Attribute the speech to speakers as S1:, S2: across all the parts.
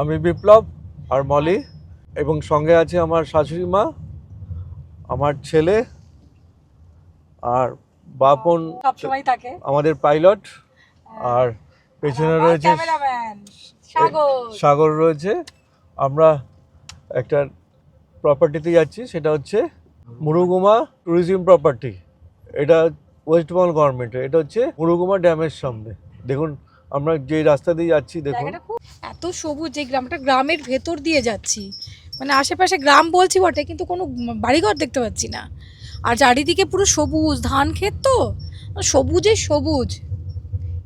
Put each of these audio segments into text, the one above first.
S1: আমি বিপ্লব আর মলি এবং সঙ্গে আছে আমার শাশুড়ি মা আমার ছেলে আর বাপন
S2: সবসময় থাকে।
S1: আমাদের পাইলট আর পেছনে রয়েছে
S2: সাগর।
S1: সাগর রয়েছে। আমরা একটা প্রপার্টিতে যাচ্ছি সেটা হচ্ছে মুরুগুমা ট্যুরিজম প্রপার্টি এটা ওয়েস্ট বেঙ্গল গভর্নমেন্টের এটা হচ্ছে মুরুগুমা ড্যামের সামনে। দেখুন আমরা যে রাস্তা দিয়ে যাচ্ছি দেখুন।
S2: এত সবুজ এই গ্রামটা গ্রামের ভেতর দিয়ে যাচ্ছি। মানে আশেপাশে গ্রাম বলছি বটে, কিন্তু কোনো বাড়িঘর দেখতে পাচ্ছি না। আর চারিদিকে পুরো সবুজ, ধান ক্ষেত তো? সবুজে সবুজ।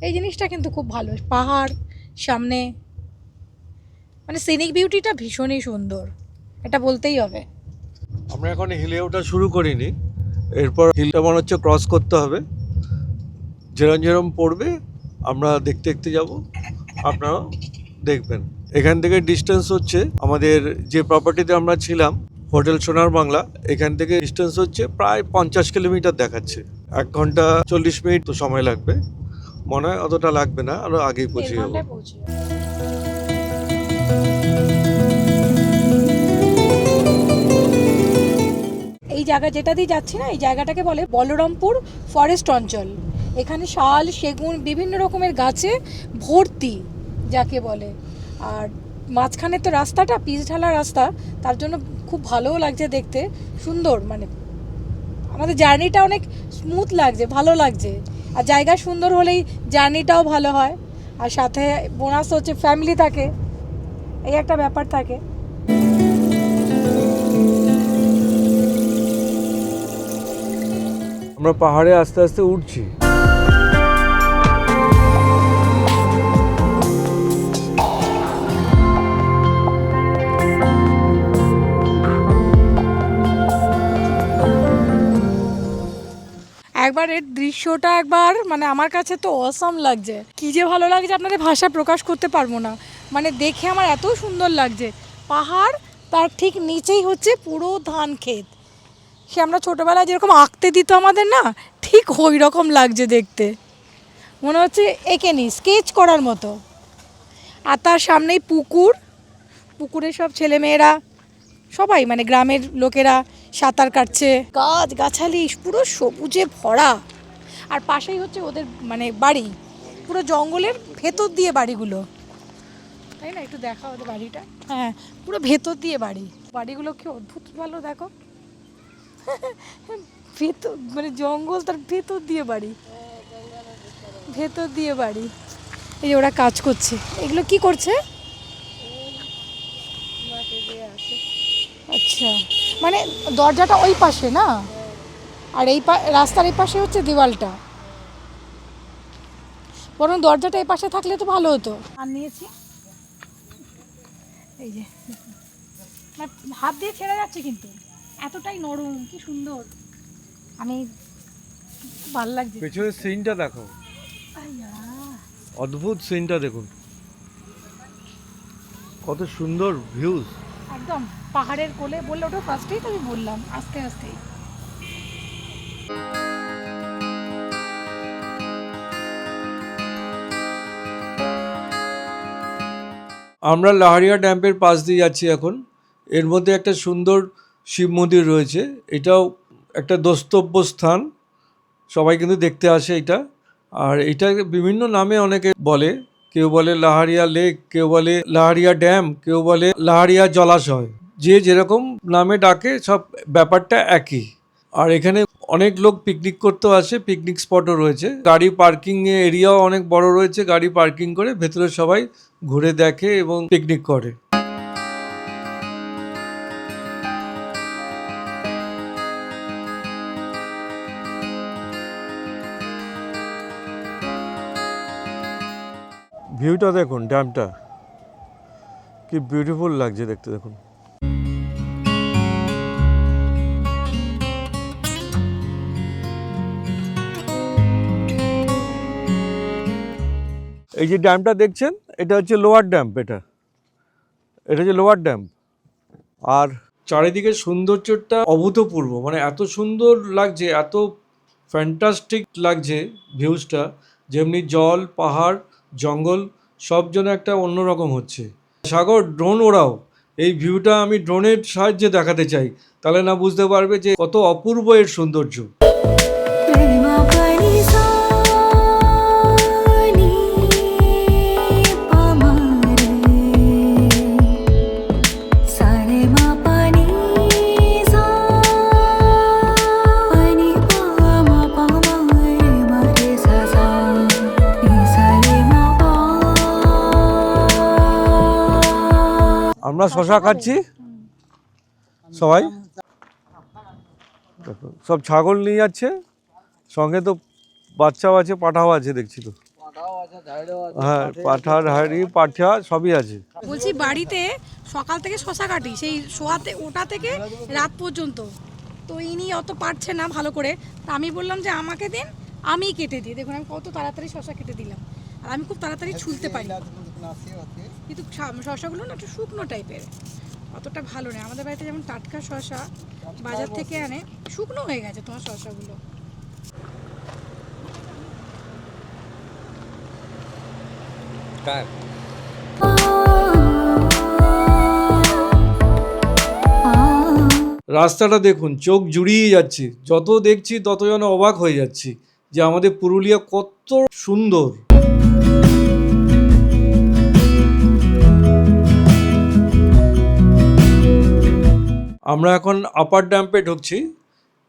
S2: এই জিনিসটা কিন্তু খুব ভালো। পাহাড়, সামনে। মানে সিনিক বিউটিটা ভীষণই সুন্দর। এটা বলতেই হবে।
S1: আমরা এখন হিলে ওঠা শুরু করিনি। এরপর হিলটা মনে হচ্ছে ক্রস করতে হবে। যেরম যেরম পড়বে, আমরা দেখতে দেখতে যাব। আপনারাও দেখবেন। এখান থেকে ডিস্টেন্স হচ্ছে আমাদের যে প্রপার্টিতে আমরা ছিলাম হোটেল সোনার বাংলা এখান থেকে ডিস্টেন্স হচ্ছে প্রায় পঞ্চাশ কিলোমিটার দেখাচ্ছে। এক ঘণ্টা চল্লিশ মিনিট তো সময় লাগবে। মনে হয় অতটা লাগবে না আরও আগেই পৌঁছে
S2: দেড়
S1: যাব।
S2: পৌঁছে যাব। এই জায়গা যেটা দিয়ে যাচ্ছি না এই জায়গাটাকে বলে বলরামপুর ফরেস্ট অঞ্চল। এখানে শাল সেগুন বিভিন্ন রকমের গাছে ভর্তি। যাকে বলে। আর মাঝখানে তো রাস্তাটা, পিচ ঢালা রাস্তা, তার জন্য খুব ভালোও লাগছে দেখতে। সুন্দর মানে আমাদের জার্নিটা অনেক স্মুথ লাগছে, ভালো লাগছে। আর জায়গা সুন্দর হলেই জার্নিটাও ভালো হয়। আর সাথে বোনাস হচ্ছে ফ্যামিলি থাকে। এই একটা ব্যাপার থাকে।
S1: আমরা পাহাড়ে আস্তে আস্তে উঠছি।
S2: দৃশ্যটা একবার মানে আমার কাছে তো অসম লাগছে। কি যে ভালো লাগছে আপনাদের ভাষা প্রকাশ করতে পারব না। মানে দেখে আমার এত সুন্দর লাগছে। পাহাড়, তার ঠিক নিচেই হচ্ছে পুরো ধান ক্ষেত। সে আমরা ছোটোবেলায় যেরকম আঁকতে দিত আমাদের না, ঠিক ওই রকম লাগছে দেখতে। মনে হচ্ছে এঁকে নি স্কেচ করার মতো। আর তার সামনেই পুকুর। পুকুরে সব ছেলেমেয়েরা, সবাই মানে গ্রামের লোকেরা সাঁতার কাটছে। গাছ, গাছালি, পুরো সবুজে ভরা। আর পাশেই হচ্ছে ওদের মানে বাড়ি। পুরো জঙ্গলের ভেতর দিয়ে বাড়িগুলো। তাই না? একটু দেখা ওদের বাড়িটা। হ্যাঁ পুরো ভেতর দিয়ে বাড়ি। বাড়িগুলো কি অদ্ভুত ভালো, দেখো। ভেতর মানে জঙ্গল তার ভেতর দিয়ে বাড়ি। ভেতর দিয়ে বাড়ি। এই যে ওরা কাজ করছে। এগুলো কি করছে? আচ্ছা। মানে দরজাটা ওই পাশে না? আর এই পা রাস্তার এই পাশে হচ্ছে দেওয়ালটা। বরং দরজাটা এই পাশে থাকলে তো ভালো হতো। আর নিয়েছি। এই যে মানে হাত দিয়ে ছেড়ে যাচ্ছে কিন্তু। এতটাই নরম কি সুন্দর। আমি ভালো লাগছে।
S1: পেছনের সিনটা দেখো। অদ্ভুত সিনটা দেখুন। কত সুন্দর ভিউজ
S2: একদম পাহাড়ের কোলে বললে ওটা ফার্স্টেই তো আমি বললাম আস্তে আস্তেই
S1: আমরা লাহারিয়া ড্যাম্পের পাশ দিয়ে যাচ্ছি এখন। এর মধ্যে একটা সুন্দর শিব মন্দির রয়েছে। এটাও একটা দ্রষ্টব্য স্থান। সবাই কিন্তু দেখতে আসে এটা। আর এটা বিভিন্ন নামে অনেকে বলে। কেউ বলে লাহারিয়া লেক, কেউ বলে লাহারিয়া ড্যাম, কেউ বলে লাহারিয়া জলাশয়। যে যেরকম নামে ডাকে, সব ব্যাপারটা একই। আর এখানে অনেক লোক পিকনিক করতেও আসে পিকনিক স্পটও রয়েছে। গাড়ি পার্কিং এরিয়াও অনেক বড় রয়েছে, গাড়ি পার্কিং করে ভেতরে সবাই ঘুরে দেখে এবং পিকনিক করে। ভিউটা দেখুন ড্যামটা কি বিউটিফুল লাগছে দেখতে, দেখুন। এই যে ড্যামটা দেখছেন, এটা হচ্ছে লোয়ার ড্যাম্প এটা। এটা হচ্ছে লোয়ার ড্যাম্প আর চারিদিকে সৌন্দর্যটা অভূতপূর্ব মানে এত সুন্দর লাগছে, এত ফ্যান্টাস্টিক লাগছে ভিউজটা যেমনি জল, পাহাড়, জঙ্গল, সব যেন একটা অন্যরকম হচ্ছে। সাগর ড্রোন ওড়াও। এই ভিউটা আমি ড্রোনের সাহায্যে দেখাতে চাই। তাহলে না বুঝতে পারবে যে কত অপূর্ব এর সৌন্দর্য। আমরা শশা খাচ্ছি। সবাই? দেখো, সব ছাগল নিয়ে যাচ্ছে। সঙ্গে তো বাচ্চাও আছে পাঠাও আছে দেখছি তো। হ্যাঁ পাঠার হাড়ি পাঠা সবই আছে।
S2: বলছি বাড়িতে সকাল থেকে শশা কাটি সেই শোয়াতে ওটা থেকে রাত পর্যন্ত। তো ইনি অত পারছে না ভালো করে। তা আমি বললাম যে আমাকে দিন আমিই কেটে দিই। দেখুন আমি কত তাড়াতাড়ি শশা কেটে দিলাম। আর আমি খুব তাড়াতাড়ি ছুলতে পারি। কিন্তু শশাগুলো না একটু শুকনো টাইপের। অতটা ভালো নয়। আমাদের বাড়িতে যেমন টাটকা শশা বাজার থেকে আনে শুকনো হয়ে গেছে তোমার শশাগুলো
S1: রাস্তাটা দেখুন চোখ জুড়িয়ে যাচ্ছে। যত দেখছি তত যেন অবাক হয়ে যাচ্ছি যে আমাদের পুরুলিয়া কত সুন্দর। আমরা এখন আপার ড্যাম্পে ঢুকছি।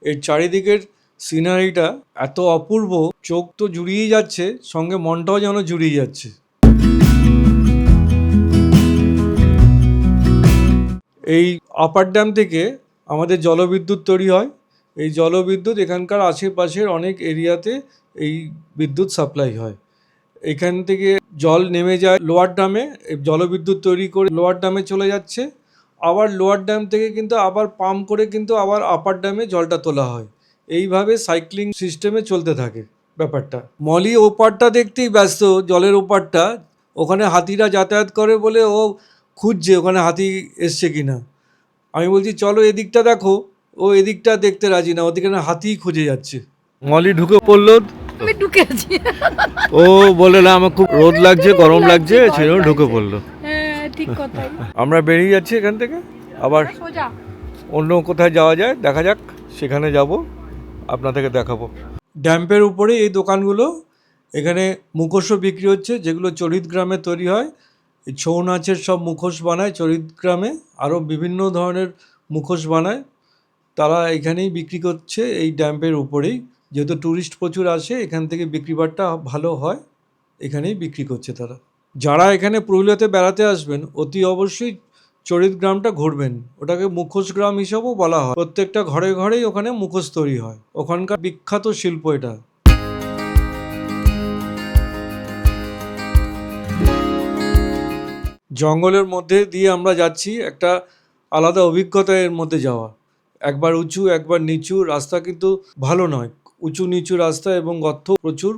S1: এর চারিদিকের সিনারিটা এত অপূর্ব, চোখ তো জুড়িয়ে যাচ্ছে, সঙ্গে মনটাও যেন জুড়িয়ে যাচ্ছে। এই আপার ড্যাম থেকে আমাদের জলবিদ্যুৎ তৈরি হয়। এই জলবিদ্যুৎ এখানকার আশেপাশের অনেক এরিয়াতে এই বিদ্যুৎ সাপ্লাই হয়। এখান থেকে জল নেমে যায় লোয়ার ড্যামে জলবিদ্যুৎ তৈরি করে লোয়ার ড্যামে চলে যাচ্ছে। আবার লোয়ার ড্যাম থেকে কিন্তু আবার পাম্প করে কিন্তু আবার আপার ড্যামে জলটা তোলা হয়। এইভাবে সাইক্লিং সিস্টেমে চলতে থাকে ব্যাপারটা। মলি ওপারটা দেখতেই ব্যস্ত জলের ওপারটা। ওখানে হাতিরা যাতায়াত করে বলে ও খুঁজছে ওখানে হাতি এসছে কি না আমি বলছি চলো এদিকটা দেখো। ও এদিকটা দেখতে রাজি না ওদিকে না হাতিই খুঁজে যাচ্ছে। মলি ঢুকে পড়ল?
S2: আমি ঢুকে আছি।
S1: ও বলে না আমার খুব রোদ লাগছে গরম লাগছে সেজন্য ঢুকে পড়ল।
S2: ঠিক কথা।
S1: আমরা বেরিয়ে যাচ্ছি এখান থেকে। আবার
S2: সোজা।
S1: অন্য কোথায় যাওয়া যায় দেখা যাক সেখানে যাব আপনাদেরকে দেখাবো। ড্যাম্পের উপরে এই দোকানগুলো। এখানে মুখোশও বিক্রি হচ্ছে যেগুলো চরিত গ্রামে তৈরি হয়। এই ছৌ নাচের সব মুখোশ বানায় চরিত গ্রামে। আরও বিভিন্ন ধরনের মুখোশ বানায়। তারা এখানেই বিক্রি করছে এই ড্যাম্পের উপরেই। যেহেতু ট্যুরিস্ট প্রচুর আসে এখান থেকে বিক্রিবাট্টা ভালো হয় এখানেই বিক্রি করছে তারা। যারা এখানে পুরুলিয়াতে বেড়াতে আসবেন, অতি অবশ্যই চরিত গ্রামটা ঘুরবেন। ওটাকে মুখোশ গ্রাম হিসাবেও বলা হয়। প্রত্যেকটা ঘরে ঘরেই ওখানে মুখোশ তৈরি হয়। ওখানকার বিখ্যাত শিল্প এটা। জঙ্গলের মধ্যে দিয়ে আমরা যাচ্ছি, একটা আলাদা অভিজ্ঞতা এর মধ্যে যাওয়া। একবার উঁচু, একবার নিচু, রাস্তা কিন্তু ভালো নয়। উঁচু, নিচু রাস্তা এবং গর্ত প্রচুর।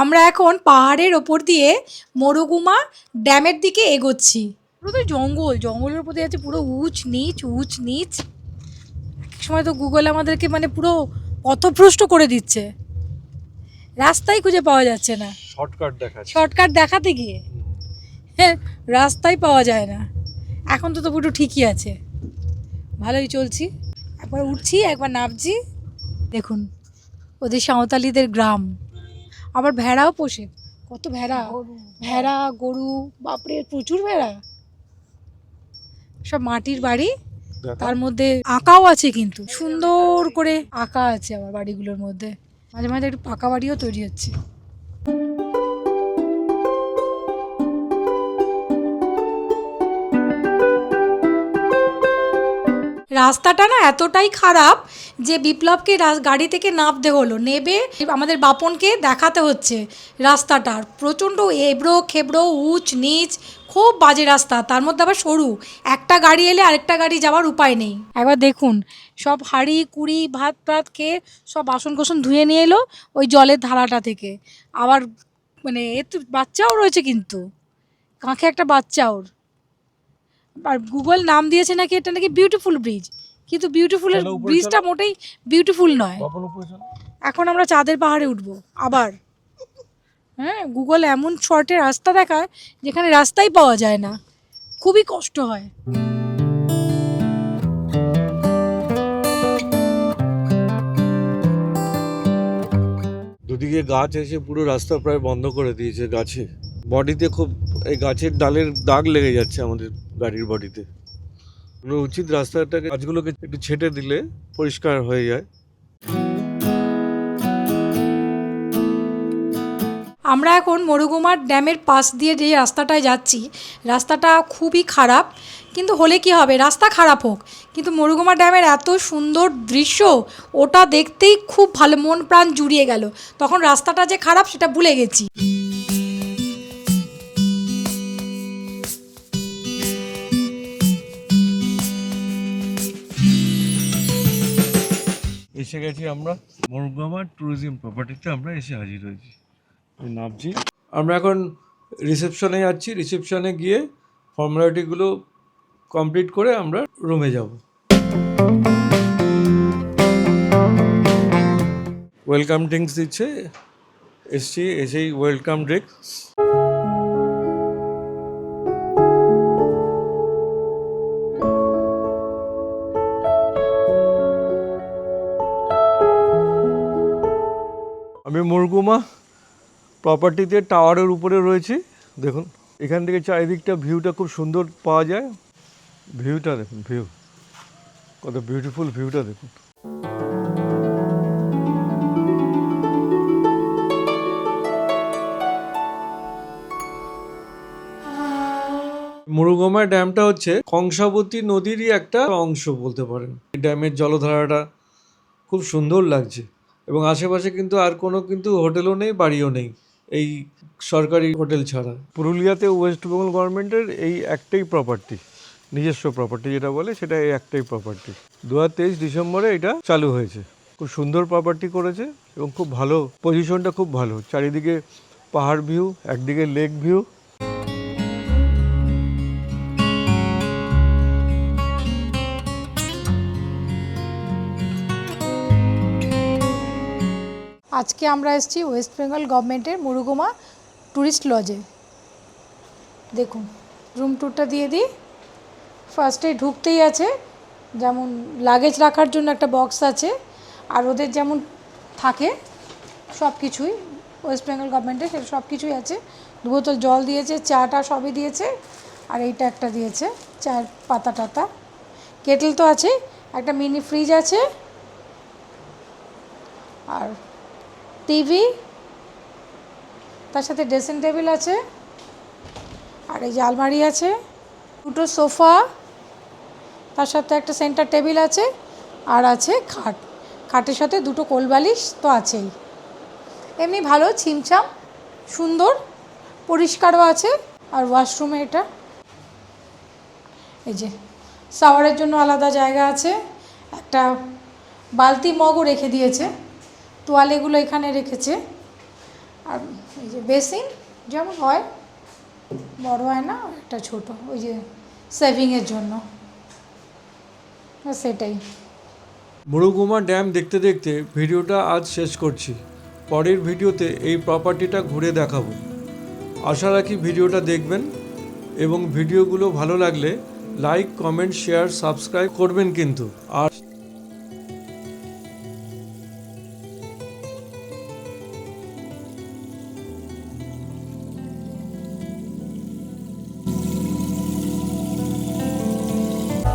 S2: আমরা এখন পাহাড়ের ওপর দিয়ে মরুগুমা ড্যামের দিকে এগোচ্ছি। পুরো তো জঙ্গল জঙ্গলের উপর দিয়ে যাচ্ছে পুরো উঁচ নিচ উঁচ নিচ। এক সময় তো গুগল আমাদেরকে মানে পুরো পথভ্রষ্ট করে দিচ্ছে। রাস্তাই খুঁজে পাওয়া যাচ্ছে না।
S1: শর্টকাট দেখাচ্ছে।
S2: শর্টকাট দেখাতে গিয়ে। হ্যাঁ রাস্তাই পাওয়া যায় না। এখন তো তো পুরো ঠিকই আছে। ভালোই চলছি। একবার উঠছি একবার নামছি। দেখুন ওদের সাঁওতালিদের গ্রাম। আবার ভেড়াও পোষে। কত ভেড়া? ভেড়া গরু বাপরে প্রচুর ভেড়া। সব মাটির বাড়ি তার মধ্যে আঁকাও আছে কিন্তু। সুন্দর করে আঁকা আছে আমার বাড়িগুলোর মধ্যে। মাঝে মাঝে একটু পাকা বাড়িও তৈরি হচ্ছে। রাস্তাটা না এতটাই খারাপ যে বিপ্লবকে গাড়ি থেকে নামতে হলো। নেবে, আমাদের বাপনকে দেখাতে হচ্ছে রাস্তাটার প্রচণ্ড এবড়ো খেবড়ো, উঁচ, নিচ, খুব বাজে রাস্তা। তার মধ্যে আবার সরু। একটা গাড়ি এলে আরেকটা গাড়ি যাওয়ার উপায় নেই। একবার দেখুন, সব হাঁড়ি, কুড়ি, ভাত টাত খেয়ে সব বাসন কোসন ধুয়ে নিয়ে এলো ওই জলের ধারাটা থেকে। আবার মানে এ তো বাচ্চাও রয়েছে কিন্তু। কাঁখে একটা বাচ্চা ওর। আর গুগল নাম দিয়েছে নাকি এটা নাকি বিউটিফুল ব্রিজ কিন্তু বিউটিফুলের ব্রিজটা মোটেই বিউটিফুল নয়। এখন আমরা চাঁদের পাহাড়ে উঠবো আবার। হ্যাঁ গুগল এমন শর্টে রাস্তা দেখায় যেখানে রাস্তাই পাওয়া যায় না। খুবই কষ্ট হয়।
S1: দুদিকে গাছ এসে পুরো রাস্তা প্রায় বন্ধ করে দিয়েছে গাছে। বডিতে খুব, এই গাছের ডালের দাগ লেগে যাচ্ছে আমাদের গাড়ির বডিতে। উচিত রাস্তাটাকে, গাছগুলোকে একটু ছেটে দিলে পরিষ্কার হয়ে যায়।
S2: আমরা এখন মরুগুমার ড্যামের পাশ দিয়ে যে রাস্তাটায় যাচ্ছি, রাস্তাটা খুবই খারাপ। কিন্তু হলে কি হবে? রাস্তা খারাপ হোক। কিন্তু মরুগুমা ড্যামের এত সুন্দর দৃশ্য, ওটা দেখতেই খুব ভালো, মন প্রাণ জুড়িয়ে গেল। তখন রাস্তাটা যে খারাপ, সেটা ভুলে গেছি।
S1: এসে গেছি আমরা। মরগামা ট্যুরিজম প্রপার্টিতে আমরা এসে হাজির হয়েছি। নামছি আমরা এখন রিসেপশনে যাচ্ছি। রিসেপশনে গিয়ে ফর্মালিটিগুলো কমপ্লিট করে আমরা রুমে যাব। ওয়েলকাম ড্রিঙ্কস দিচ্ছে। এসছি এসেই ওয়েলকাম ড্রিঙ্কস আমি মুরগুমা প্রপার্টিতে টাওয়ারের উপরে রয়েছি, দেখুন। এখান থেকে চারিদিকটা ভিউটা খুব সুন্দর পাওয়া যায়। ভিউটা দেখুন ভিউ কত বিউটিফুল ভিউটা দেখুন। মুরুগমা ড্যামটা হচ্ছে কংসাবতী নদীরই একটা অংশ বলতে পারেন। এই ড্যামের জলধারাটা খুব সুন্দর লাগছে। এবং আশেপাশে কিন্তু আর কোনো কিন্তু হোটেলও নেই, বাড়িও নেই। এই সরকারি হোটেল ছাড়া। পুরুলিয়াতে ওয়েস্ট বেঙ্গল গভর্নমেন্টের এই একটাই প্রপার্টি নিজস্ব প্রপার্টি যেটা বলে, সেটা এই একটাই প্রপার্টি দু হাজার তেইশ ডিসেম্বরে এটা চালু হয়েছে। খুব সুন্দর প্রপার্টি করেছে এবং খুব ভালো পজিশনটা খুব ভালো। চারিদিকে পাহাড় ভিউ একদিকে লেক ভিউ
S2: আজকে আমরা এসেছি ওয়েস্ট বেঙ্গল গভর্নমেন্টের মুরুগুমা ট্যুরিস্ট লজে দেখুন রুম ট্যুরটা দিয়ে দিই। ফার্স্টে ঢুকতেই আছে, যেমন লাগেজ রাখার জন্য একটা বক্স আছে, আর ওদের যেমন থাকে সব কিছুই ওয়েস্ট বেঙ্গল গভর্নমেন্টের সেটা সব কিছুই আছে। দু বোতল জল দিয়েছে, চাটা সবই দিয়েছে, আর এইটা একটা দিয়েছে, চায়ের পাতা টাতা। কেটেল তো আছে, একটা মিনি ফ্রিজ আছে, আর টিভি, তার সাথে ড্রেসিং টেবিল আছে, আর এই যে আলমারি আছে, দুটো সোফা, তার সাথে একটা সেন্টার টেবিল আছে, আর আছে খাট। খাটের সাথে দুটো কোলবালিশ তো আছেই। এমনি ভালো, ছিমছাম, সুন্দর, পরিষ্কারও আছে, আর ওয়াশরুমে এটা। এই যে শাওয়ারের জন্য আলাদা জায়গা আছে, একটা বালতি মগও রেখে দিয়েছে। তোয়ালেগুলো এখানে রেখেছে। আর এই যে বেসিন যেমন হয়, বড় হয় না, একটা ছোট, ওই যে সেভিংয়ের জন্য। সেটাই।
S1: মুরুগুমা ড্যাম দেখতে দেখতে ভিডিওটা আজ শেষ করছি। পরের ভিডিওতে এই প্রপার্টিটা ঘুরে দেখাবো। আশা রাখি ভিডিওটা দেখবেন এবং ভিডিওগুলো ভালো লাগলে লাইক কমেন্ট শেয়ার সাবস্ক্রাইব করবেন কিন্তু। আর